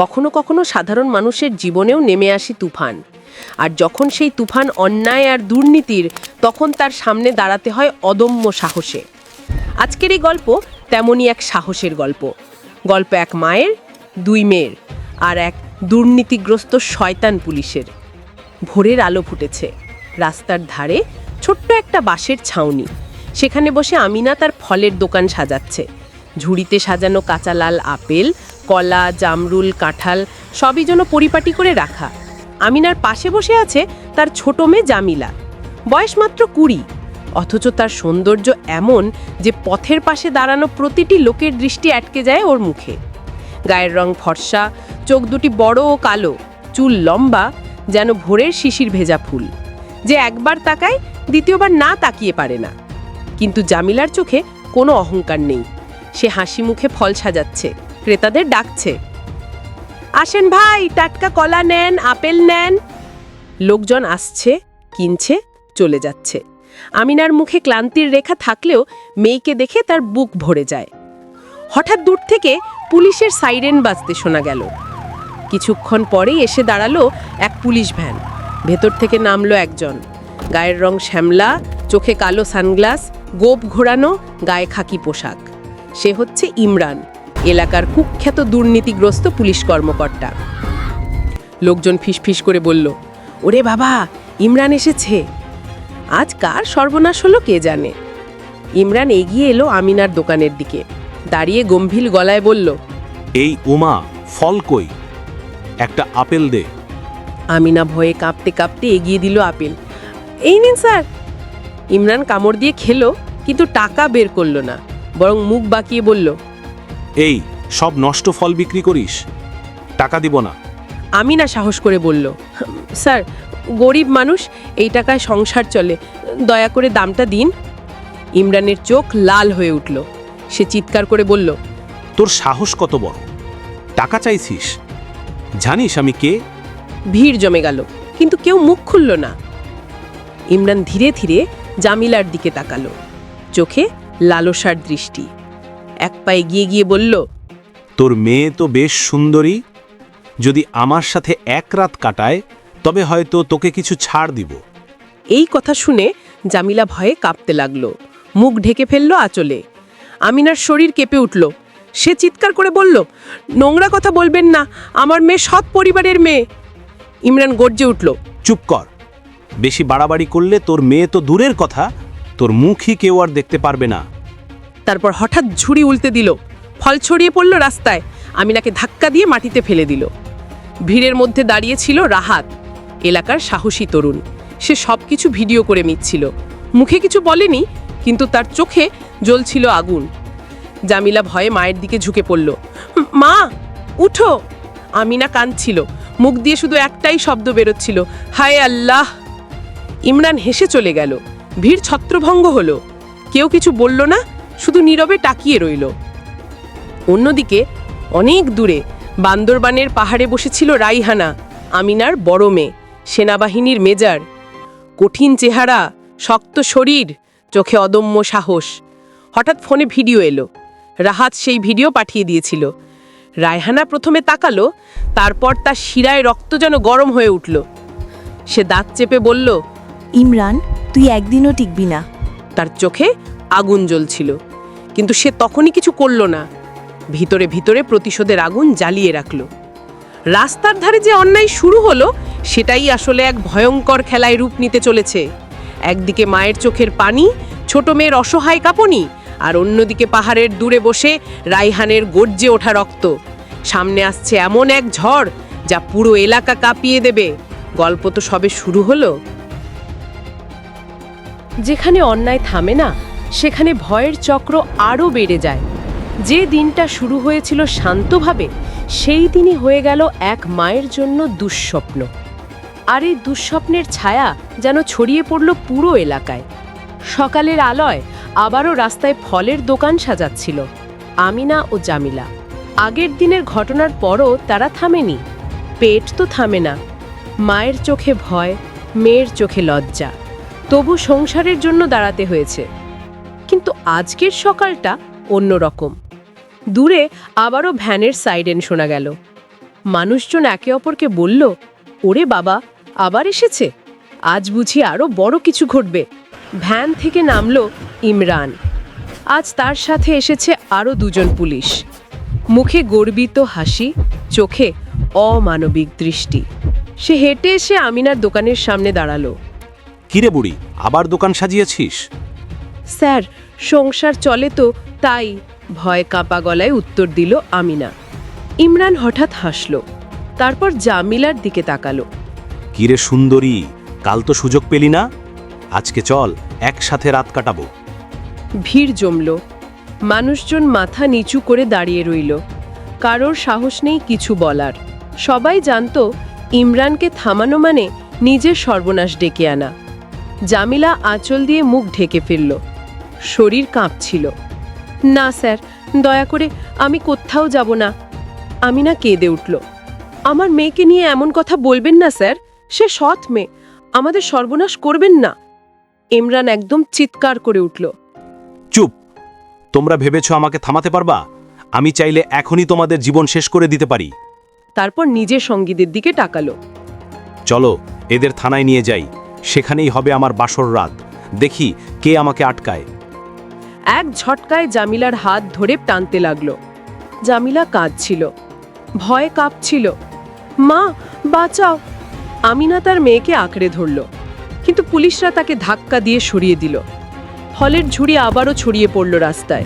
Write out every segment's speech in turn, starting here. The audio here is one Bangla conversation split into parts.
কখনো কখনো সাধারণ মানুষের জীবনেও নেমে আসি তুফান। আর যখন সেই তুফান অন্যায় আর দুর্নীতির, তখন তার সামনে দাঁড়াতে হয় অদম্য সাহসে। আজকের এই গল্প তেমনই এক সাহসের গল্প। গল্প এক মায়ের, দুই মেয়ের, আর এক দুর্নীতিগ্রস্ত শয়তান পুলিশের। ভোরের আলো ফুটেছে। রাস্তার ধারে ছোট্ট একটা বাঁশের ছাউনি। সেখানে বসে আমিনা তার ফলের দোকান সাজাচ্ছে। ঝুড়িতে সাজানো কাঁচা লাল আপেল কলা, জামরুল, কাঁঠাল সবই যেন পরিপাটি করে রাখা। আমিনার পাশে বসে আছে তার ছোট মেয়ে জামিলা। বয়স মাত্র কুড়ি। অথচ তার সৌন্দর্য এমন যে পথের পাশে দাঁড়ানো প্রতিটি লোকের দৃষ্টি আটকে যায় ওর মুখে। গায়ের রং ফর্সা, চোখ দুটি বড় ও কালো, চুল লম্বা, যেন ভোরের শিশির ভেজা ফুল। যে একবার তাকায়, দ্বিতীয়বার না তাকিয়ে পারে না। কিন্তু জামিলার চোখে কোনো অহংকার নেই। সে হাসি মুখে ফল সাজাচ্ছে। ক্রেতাদের ডাকছে। আসেন ভাই, টাটকা কলা নেন, আপেল নেন। লোকজন আসছে, কিনছে, চলে যাচ্ছে। আমিনার মুখে ক্লান্তির রেখা থাকলেও মেয়েকে দেখে তার বুক ভরে যায়। হঠাৎ দূর থেকে পুলিশের সাইরেন বাজতে শোনা গেল। কিছুক্ষণ পরেই এসে দাঁড়াল এক পুলিশ ভ্যান। ভেতর থেকে নামলো একজন। গায়ের রং শ্যামলা, চোখে কালো সানগ্লাস, গোপ ঘোরানো, গায়ে খাকি পোশাক। সে হচ্ছে ইমরান। এলাকার কুখ্যাত দুর্নীতিগ্রস্ত পুলিশ কর্মকর্তা। লোকজন ফিসফিস করে বলল ওরে বাবা ইমরান এসেছে। আজ কার সর্বনাশ হলো কে জানে? ইমরান এগিয়ে এলো আমিনার দোকানের দিকে। দাঁড়িয়ে গম্ভীর গলায় বলল এই উমা ফল কই? একটা আপেল দে। আমিনা ভয়ে কাঁপতে কাঁপতে এগিয়ে দিল আপেল। এই নিন স্যার। ইমরান কামড় দিয়ে খেলো কিন্তু টাকা বের করল না বরং মুখ বাঁকিয়ে বলল এই সব নষ্ট ফল বিক্রি করিস। টাকা দিব না। আমি না সাহস করে বলল স্যার গরিব মানুষ এই টাকায় সংসার চলে দয়া করে দামটা দিন। ইমরানের চোখ লাল হয়ে উঠল। সে চিৎকার করে বলল তোর সাহস কত বড়? টাকা চাইছিস? জানিস আমি কে? ভিড় জমে গেল কিন্তু কেউ মুখ খুলল না। ইমরান ধীরে ধীরে জামিলার দিকে তাকালো। চোখে লালসার দৃষ্টি। এক পায়ে গিয়ে গিয়ে বলল তোর মেয়ে তো বেশ সুন্দরী। যদি আমার সাথে এক রাত কাটায় তবে হয়তো তোকে কিছু ছাড় দিব। এই কথা শুনে জামিলা ভয়ে কাঁপতে লাগল মুখ ঢেকে ফেলল আঁচলে। আমিনার শরীর কেঁপে উঠল। সে চিৎকার করে বলল নোংরা কথা বলবেন না আমার মেয়ে সৎ পরিবারের মেয়ে। ইমরান গর্জে উঠল চুপ কর। বেশি বাড়াবাড়ি করলে তোর মেয়ে তো দূরের কথা। তোর মুখই কেউ আর দেখতে পারবে না। তারপর হঠাৎ ঝুড়ি উল্টে দিল। ফল ছড়িয়ে পড়ল রাস্তায়। আমিনাকে ধাক্কা দিয়ে মাটিতে ফেলে দিল। ভিড়ের মধ্যে দাঁড়িয়ে ছিল রাহাত, এলাকার সাহসী তরুণ। সে সব কিছু ভিডিও করে মিচ্ছিল মুখে কিছু বলেনি, কিন্তু তার চোখে জ্বলছিল আগুন। জামিলা ভয়ে মায়ের দিকে ঝুঁকে পড়ল। মা, উঠো! আমিনা কাঁদছিল। মুখ দিয়ে শুধু একটাই শব্দ বেরোচ্ছিল, হায় আল্লাহ! ইমরান হেসে চলে গেল। ভিড় ছত্রভঙ্গ হলো। কেউ কিছু বলল না শুধু নীরবে তাকিয়ে রইল। অন্যদিকে অনেক দূরে বান্দরবানের পাহাড়ে বসেছিল রাইহানা আমিনার বড় মেয়ে সেনাবাহিনীর মেজার। কঠিন চেহারা শক্ত শরীর চোখে অদম্য সাহস। হঠাৎ ফোনে ভিডিও এলো। রাহাত সেই ভিডিও পাঠিয়ে দিয়েছিল। রায়হানা প্রথমে তাকালো তারপর তার শিরায় রক্ত যেন গরম হয়ে উঠল। সে দাঁত চেপে বলল ইমরান তুই একদিনও টিকবি না। তার চোখে আগুন জ্বলছিল। কিন্তু সে তখনই কিছু করল না। ভিতরে ভিতরে প্রতিশোধের আগুন জ্বালিয়ে রাখল। রাস্তার ধারে যে অন্যায় শুরু হলো, সেটাই আসলে এক ভয়ঙ্কর খেলায় রূপ নিতে চলেছে। একদিকে মায়ের চোখের পানি, ছোট মেয়ের অসহায় কাঁপনি, আর অন্যদিকে পাহাড়ের দূরে বসে রাইহানের গর্জে ওঠা রক্ত। সামনে আসছে এমন এক ঝড়, যা পুরো এলাকা কাঁপিয়ে দেবে। গল্প তো সবে শুরু হলো। যেখানে অন্যায় থামে না সেখানে ভয়ের চক্র আরও বেড়ে যায়। যে দিনটা শুরু হয়েছিল শান্তভাবে, সেই দিনই হয়ে গেল এক মায়ের জন্য দুঃস্বপ্ন। আর এই দুঃস্বপ্নের ছায়া যেন ছড়িয়ে পড়ল পুরো এলাকায়। সকালের আলয় আবারও রাস্তায় ফলের দোকান সাজাচ্ছিল, আমিনা ও জামিলা। আগের দিনের ঘটনার পরও তারা থামেনি, পেট তো থামে না। মায়ের চোখে ভয়, মেয়ের চোখে লজ্জা, তবু সংসারের জন্য দাঁড়াতে হয়েছে। কিন্তু আজকের সকালটা অন্যরকম দূরে আবারও ভ্যানের সাইডেন শোনা গেল। মানুষজন একে অপরকে বলল, ওরে বাবা, আবার এসেছে? আজ বুঝি আরও বড় কিছু ঘটবে। ভ্যান থেকে নামল ইমরান। আজ তার সাথে এসেছে আরও দুজন পুলিশ। মুখে গর্বিত হাসি, চোখে অমানবিক দৃষ্টি। সে হেঁটে এসে আমিনার দোকানের সামনে দাঁড়াল। কিরে বুড়ি, আবার দোকান সাজিয়েছিস? স্যার সংসার চলে তো তাই ভয় কাঁপা গলায় উত্তর দিল আমিনা। ইমরান হঠাৎ হাসল তারপর জামিলার দিকে তাকালো। কিরে সুন্দরী কাল তো সুযোগ পেলি না? আজকে চল একসাথে রাত কাটাবো। ভিড় জমল মানুষজন মাথা নিচু করে দাঁড়িয়ে রইল। কারোর সাহস নেই কিছু বলার। সবাই জানত ইমরানকে থামানো মানে নিজের সর্বনাশ ডেকে আনা। জামিলা আঁচল দিয়ে মুখ ঢেকে ফেলল। শরীর কাঁপছিল। না স্যার দয়া করে আমি কোথাও যাব না। আমি না কেঁদে উঠল। আমার মেয়েকে নিয়ে এমন কথা বলবেন না স্যার। সে সৎ মেয়ে। আমাদের সর্বনাশ করবেন না। ইমরান একদম চিৎকার করে উঠল। চুপ! তোমরা ভেবেছ আমাকে থামাতে পারবা? আমি চাইলে এখনই তোমাদের জীবন শেষ করে দিতে পারি। তারপর নিজের সঙ্গীদের দিকে টাকালো চলো এদের থানায় নিয়ে যাই। সেখানেই হবে আমার বাসর রাত। দেখি কে আমাকে আটকায়। এক ঝটকায় জামিলার হাত ধরে টানতে লাগল। জামিলা কাঁদছিল। ভয়ে কাঁপছিল। মা, বাঁচাও! আমিনা তার মেয়েকে আঁকড়ে ধরল। কিন্তু পুলিশরা তাকে ধাক্কা দিয়ে সরিয়ে দিল। ফলের ঝুড়ি আবারও ছড়িয়ে পড়ল রাস্তায়।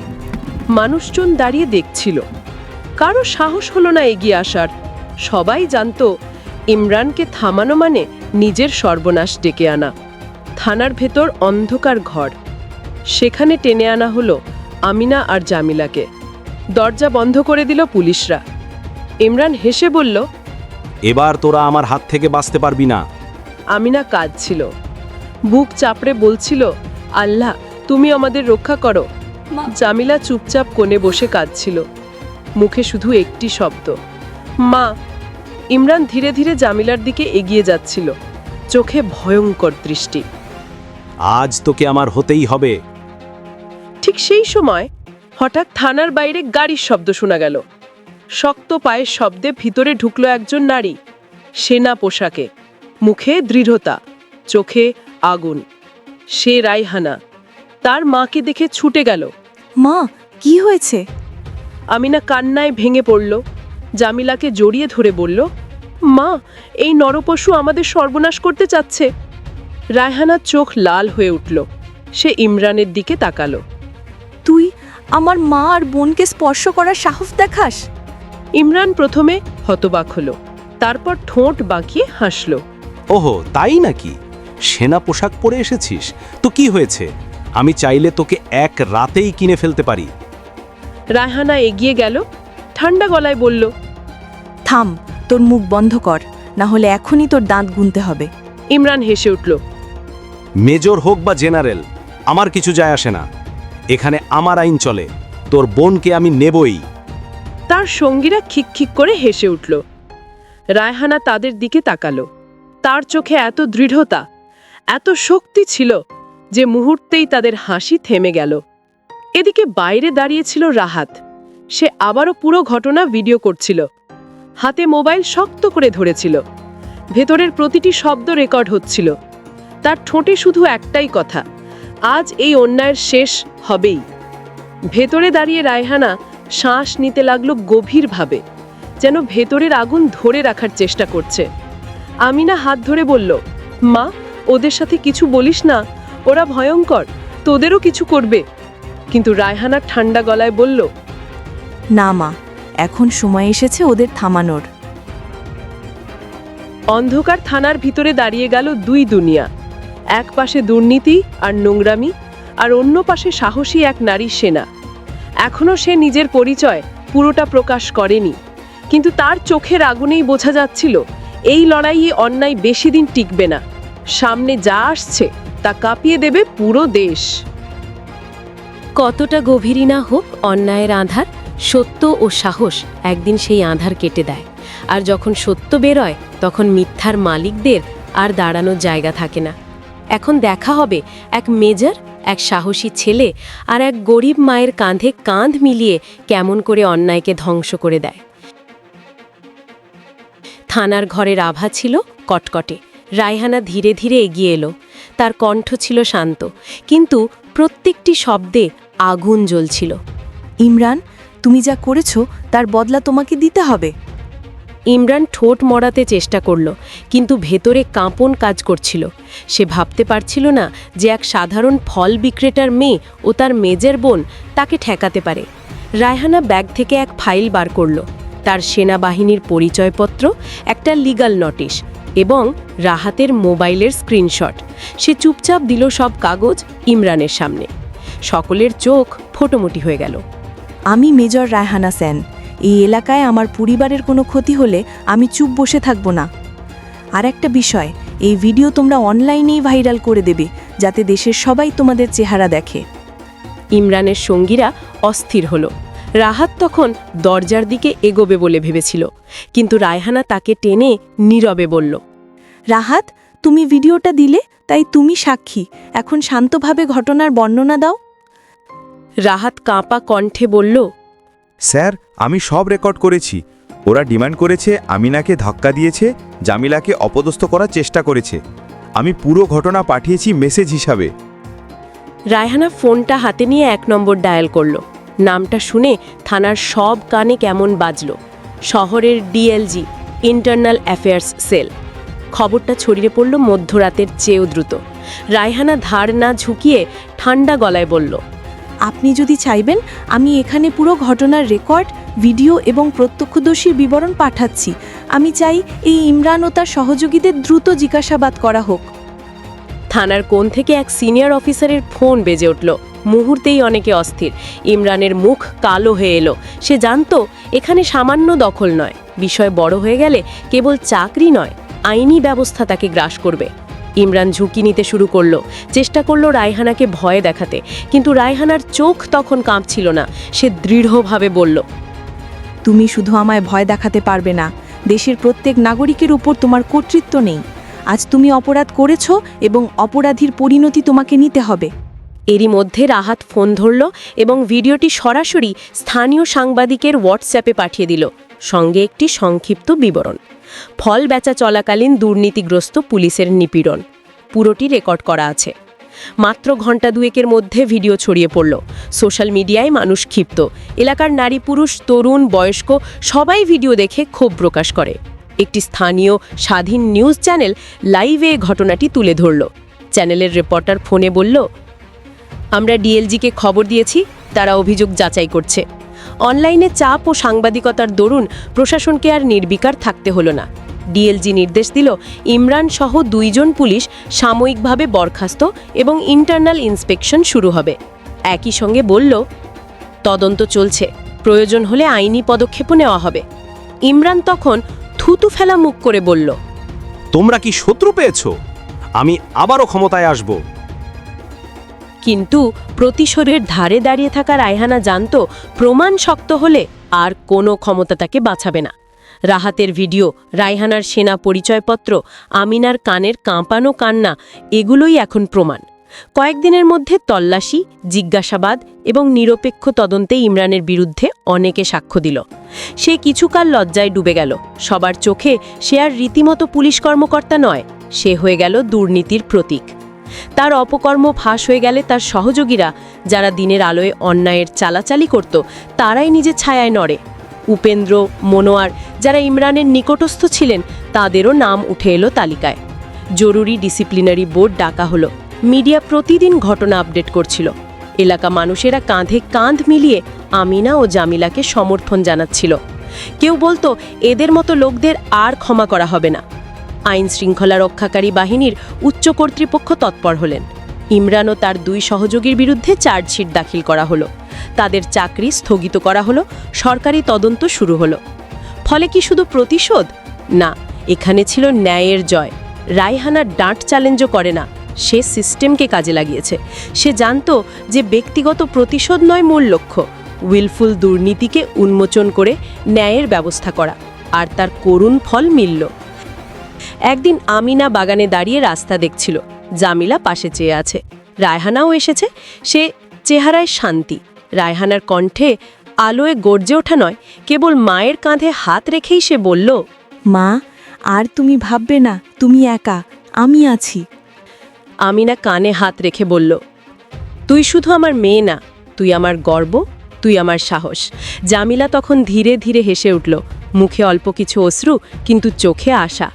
মানুষজন দাঁড়িয়ে দেখছিল। কারও সাহস হলো না এগিয়ে আসার। সবাই জানত, ইমরানকে থামানো মানে নিজের সর্বনাশ ডেকে আনা। থানার ভেতর অন্ধকার ঘর। সেখানে টেনে আনা হলো আমিনা আর জামিলাকে। দরজা বন্ধ করে দিল পুলিশরা। ইমরান হেসে বলল এবার তোরা আমার হাত থেকে বাঁচতে পারবি না। আমিনা কাঁদছিল। বুক চাপড়ে বলছিল আল্লাহ তুমি আমাদের রক্ষা করো। জামিলা চুপচাপ কোণে বসে কাঁদছিল। মুখে শুধু একটি শব্দ মা। ইমরান ধীরে ধীরে জামিলার দিকে এগিয়ে যাচ্ছিল। চোখে ভয়ঙ্কর দৃষ্টি। আজ তোকে আমার হতেই হবে। ঠিক সেই সময় হঠাৎ থানার বাইরে গাড়ির শব্দ শোনা গেল। শক্ত পায়ের শব্দে ভিতরে ঢুকলো একজন নারী। সেনা পোশাকে মুখে দৃঢ়তা চোখে আগুন। সে রায়হানা তার মাকে দেখে ছুটে গেল। মা কি হয়েছে? আমিনা কান্নায় ভেঙে পড়ল জামিলাকে জড়িয়ে ধরে বলল মা এই নরপশু আমাদের সর্বনাশ করতে চাচ্ছে। রায়হানার চোখ লাল হয়ে উঠল। সে ইমরানের দিকে তাকালো। আমার মা আর বোনকে স্পর্শ করার সাহস দেখাস? ইমরান প্রথমে হতবাক হলো তারপর ঠোঁট বাঁকিয়ে হাসল। ওহো তাই নাকি? সেনা পোশাক পরে এসেছিস? তো কি হয়েছে? আমি চাইলে তোকে এক রাতেই কিনে ফেলতে পারি। রায়হানা এগিয়ে গেল ঠান্ডা গলায় বলল থাম তোর মুখ বন্ধ কর না হলে এখনই তোর দাঁত গুনতে হবে। ইমরান হেসে উঠল মেজর হোক বা জেনারেল আমার কিছু যায় আসে না। এখানে আমার আইন চলে, তোর বোনকে আমি নেবই। তার সঙ্গীরা খিকখিক করে হেসে উঠল। রায়হানা তাদের দিকে তাকালো। তার চোখে এত দৃঢ়তা, এত শক্তি ছিল যে মুহূর্তেই তাদের হাসি থেমে গেল। এদিকে বাইরে দাঁড়িয়েছিল রাহাত। সে আবারও পুরো ঘটনা ভিডিও করছিল। হাতে মোবাইল শক্ত করে ধরেছিল। ভেতরের প্রতিটি শব্দ রেকর্ড হচ্ছিল। তার ঠোঁটে শুধু একটাই কথা আজ এই অন্যায়ের শেষ হবেই। ভেতরে দাঁড়িয়ে রায়হানা শ্বাস নিতে লাগল গভীরভাবে যেন ভেতরের আগুন ধরে রাখার চেষ্টা করছে। আমিনা হাত ধরে বলল মা ওদের সাথে কিছু বলিস না ওরা ভয়ঙ্কর তোদেরও কিছু করবে। কিন্তু রায়হানা ঠান্ডা গলায় বলল না মা এখন সময় এসেছে ওদের থামানোর। অন্ধকার থানার ভিতরে দাঁড়িয়ে গেল দুই দুনিয়া। এক পাশে দুর্নীতি আর নোংরামি, আর অন্য পাশে সাহসী এক নারী সেনা। এখনও সে নিজের পরিচয় পুরোটা প্রকাশ করেনি। কিন্তু তার চোখের আগুনেই বোঝা যাচ্ছিল, এই লড়াইয়ে অন্যায় বেশি দিন টিকবে না। সামনে যা আসছে, তা কাঁপিয়ে দেবে পুরো দেশ। কতটা গভীরই না হোক অন্যায়ের আধার, সত্য ও সাহস একদিন সেই আধার কেটে দেয়। আর যখন সত্য বেরোয়, তখন মিথ্যার মালিকদের আর দাঁড়ানোর জায়গা থাকে না। এখন দেখা হবে এক মেজর, এক সাহসী ছেলে আর এক গরিব মায়ের কাঁধে কাঁধ মিলিয়ে কেমন করে অন্যায়কে ধ্বংস করে দেয়। থানার ঘরের আভা ছিল কটকটে। রায়হানা ধীরে ধীরে এগিয়ে এলো। তার কণ্ঠ ছিল শান্ত, কিন্তু প্রত্যেকটি শব্দে আগুন জ্বলছিল। ইমরান, তুমি যা করেছ তার বদলা তোমাকে দিতে হবে। ইমরান ঠোঁট মরাতে চেষ্টা করল, কিন্তু ভেতরে কাঁপন কাজ করছিল। সে ভাবতে পারছিল না যে এক সাধারণ ফল বিক্রেতার মেয়ে ও তার মেজের বোন তাকে ঠেকাতে পারে। রায়হানা ব্যাগ থেকে এক ফাইল বার করল। তার সেনাবাহিনীর পরিচয়পত্র, একটা লিগাল নোটিশ এবং রাহাতের মোবাইলের স্ক্রিনশট। সে চুপচাপ দিল সব কাগজ ইমরানের সামনে। সকলের চোখ ফোটোমুটি হয়ে গেল। আমি মেজর রায়হানা সেন। এই এলাকায় আমার পরিবারের কোনো ক্ষতি হলে আমি চুপ বসে থাকব না। আর একটা বিষয় এই ভিডিও তোমরা অনলাইনেই ভাইরাল করে দেবে যাতে দেশের সবাই তোমাদের চেহারা দেখে। ইমরানের সঙ্গীরা অস্থির হল। রাহাত তখন দরজার দিকে এগোবে বলে ভেবেছিল কিন্তু রায়হানা তাকে টেনে নীরবে বলল রাহাত তুমি ভিডিওটা দিলে তাই তুমি সাক্ষী এখন শান্তভাবে ঘটনার বর্ণনা দাও। রাহাত কাঁপা কণ্ঠে বলল স্যার, আমি সব রেকর্ড করেছি। ওরা ডিমান্ড করেছে, আমিনাকে ধাক্কা দিয়েছে, জামিলাকে অপদস্থ করার চেষ্টা করেছে। আমি পুরো ঘটনা পাঠিয়েছি মেসেজ হিসাবে। রায়হানা ফোনটা হাতে নিয়ে এক নম্বর ডায়াল করল। নামটা শুনে থানার সব কানে কেমন বাজল। শহরের ডিএলজি, ইন্টারনাল অ্যাফেয়ার্স সেল। খবরটা ছড়িয়ে পড়ল মধ্যরাতের চেয়েও দ্রুত। রায়হানা ধার না ঝুঁকিয়ে ঠান্ডা গলায় বলল আপনি যদি চাইবেন, আমি এখানে পুরো ঘটনার রেকর্ড, ভিডিও এবং প্রত্যক্ষদর্শীর বিবরণ পাঠাচ্ছি। আমি চাই এই ইমরান ও তার সহযোগীদের দ্রুত জিজ্ঞাসাবাদ করা হোক। থানার কোণ থেকে এক সিনিয়র অফিসারের ফোন বেজে উঠল। মুহূর্তেই অনেকে অস্থির। ইমরানের মুখ কালো হয়ে এলো। সে জানতো, এখানে সামান্য দখল নয়। বিষয় বড় হয়ে গেলে কেবল চাকরি নয়, আইনি ব্যবস্থা তাকে গ্রাস করবে। ইমরান ঝুঁকি নিতে শুরু করল। চেষ্টা করল রায়হানাকে ভয় দেখাতে কিন্তু রায়হানার চোখ তখন কাঁপছিল না। সে দৃঢ়ভাবে বলল তুমি শুধু আমায় ভয় দেখাতে পারবে না। দেশের প্রত্যেক নাগরিকের উপর তোমার কর্তৃত্ব নেই। আজ তুমি অপরাধ করেছ এবং অপরাধীর পরিণতি তোমাকে নিতে হবে। এরই মধ্যে রাহাত ফোন ধরল এবং ভিডিওটি সরাসরি স্থানীয় সাংবাদিকের হোয়াটসঅ্যাপে পাঠিয়ে দিল। সঙ্গে একটি সংক্ষিপ্ত বিবরণ। ফল বেচা চলাকালীন দুর্নীতিগ্রস্ত পুলিশের নিপীড়ন। পুরোটি রেকর্ড করা আছে। মাত্র ঘণ্টা দুয়েকের মধ্যে ভিডিও ছড়িয়ে পড়ল। সোশ্যাল মিডিয়ায় মানুষ ক্ষিপ্ত। এলাকার নারী পুরুষ, তরুণ, বয়স্ক সবাই ভিডিও দেখে ক্ষোভ প্রকাশ করে। একটি স্থানীয় স্বাধীন নিউজ চ্যানেল লাইভে ঘটনাটি তুলে ধরল। চ্যানেলের রিপোর্টার ফোনে বলল, আমরা ডিএলজিকে খবর দিয়েছি, তারা অভিযোগ যাচাই করছে। অনলাইনে চাপ ও সাংবাদিকতার দরুন প্রশাসনকে আর নির্বিকার থাকতে হলো না। ডিএলজি নির্দেশ দিল, ইমরান সহ দুইজন পুলিশ সাময়িকভাবে বরখাস্ত এবং ইন্টারনাল ইন্সপেকশন শুরু হবে। একই সঙ্গে বলল, তদন্ত চলছে, প্রয়োজন হলে আইনি পদক্ষেপও নেওয়া হবে। ইমরান তখন থুতু ফেলা মুখ করে বলল, তোমরা কি শত্রু পেয়েছ? আমি আবারও ক্ষমতায় আসব। কিন্তু প্রতিশোধের ধারে দাঁড়িয়ে থাকা রায়হানা জানত প্রমাণ শক্ত হলে আর কোনো ক্ষমতা তাকে বাঁচাবে না। রাহাতের ভিডিও, রায়হানার সেনা পরিচয়পত্র, আমিনার কানের কাঁপানো কান্না, এগুলোই এখন প্রমাণ। কয়েকদিনের মধ্যে তল্লাশি, জিজ্ঞাসাবাদ এবং নিরপেক্ষ তদন্তে ইমরানের বিরুদ্ধে অনেকে সাক্ষ্য দিল। সে কিছুকাল লজ্জায় ডুবে গেল। সবার চোখে সে আর রীতিমতো পুলিশ কর্মকর্তা নয়, সে হয়ে গেল দুর্নীতির প্রতীক। তার অপকর্ম ফাঁস হয়ে গেলে তার সহযোগীরা, যারা দিনের আলোয় অন্যায়ের চালাচালি করত, তারাই নিজের ছায়ায় নড়ে। উপেন্দ্র, মনোয়ার, যারা ইমরানের নিকটস্থ ছিলেন, তাদেরও নাম উঠে এলো তালিকায়। জরুরি ডিসিপ্লিনারি বোর্ড ডাকা হলো। মিডিয়া প্রতিদিন ঘটনা আপডেট করছিল। এলাকা মানুষেরা কাঁধে কাঁধ মিলিয়ে আমিনা ও জামিলাকে সমর্থন জানাচ্ছিল। কেউ বলতো, এদের মতো লোকদের আর ক্ষমা করা হবে না। আইন শৃঙ্খলা রক্ষাকারী বাহিনীর উচ্চ কর্তৃপক্ষ তৎপর হলেন। ইমরান ও তার দুই সহযোগীর বিরুদ্ধে চার্জশিট দাখিল করা হলো। তাদের চাকরি স্থগিত করা হলো। সরকারি তদন্ত শুরু হলো। ফলে কি শুধু প্রতিশোধ? না, এখানে ছিল ন্যায়ের জয়। রায়হানা ডাঁট চ্যালেঞ্জও করে না। সে সিস্টেমকে কাজে লাগিয়েছে। সে জানতো যে ব্যক্তিগত প্রতিশোধ নয় মূল লক্ষ্য। উইলফুল দুর্নীতিকে উন্মোচন করে ন্যায়ের ব্যবস্থা করা। আর তার করুণ ফল মিলল। একদিন আমিনা বাগানে দাঁড়িয়ে রাস্তা দেখছিল। জামিলা পাশে চেয়ে আছে। রায়হানাও এসেছে। সে চেহারায় শান্তি। রায়হানার কণ্ঠে আলোয় গর্জে ওঠা নয় কেবল মায়ের কাঁধে হাত রেখেই সে বলল মা আর তুমি ভাববে না তুমি একা আমি আছি। আমিনা কানে হাত রেখে বলল তুই শুধু আমার মেয়ে না তুই আমার গর্ব তুই আমার সাহস। জামিলা তখন ধীরে ধীরে হেসে উঠল মুখে অল্প কিছু অশ্রু কিন্তু চোখে আশা।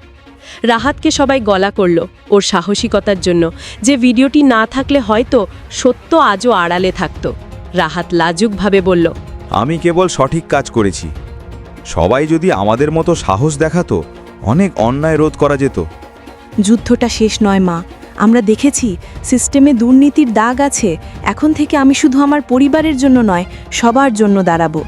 রাহাতকে সবাই গলা করল ওর সাহসিকতার জন্য। যে ভিডিওটি না থাকলে হয়তো সত্য আজও আড়ালে থাকত। রাহাত লাজুকভাবে বলল আমি কেবল সঠিক কাজ করেছি। সবাই যদি আমাদের মতো সাহস দেখাতো অনেক অন্যায় রোধ করা যেত। যুদ্ধটা শেষ নয় মা। আমরা দেখেছি সিস্টেমে দুর্নীতির দাগ আছে। এখন থেকে আমি শুধু আমার পরিবারের জন্য নয় সবার জন্য দাঁড়াবো।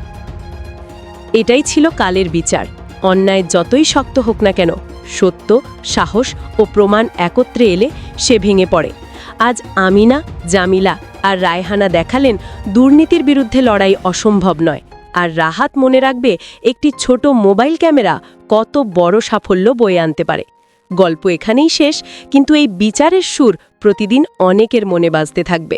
এটাই ছিল কালের বিচার। অন্যায় যতই শক্ত হোক না কেন সত্য, সাহস ও প্রমাণ একত্রে এলে সে ভেঙে পড়ে। আজ আমিনা, জামিলা আর রায়হানা দেখালেন দুর্নীতির বিরুদ্ধে লড়াই অসম্ভব নয়। আর রাহাত মনে রাখবে একটি ছোট মোবাইল ক্যামেরা কত বড় সাফল্য বয়ে আনতে পারে। গল্প এখানেই শেষ, কিন্তু এই বিচারের সুর প্রতিদিন অনেকের মনে বাজতে থাকবে।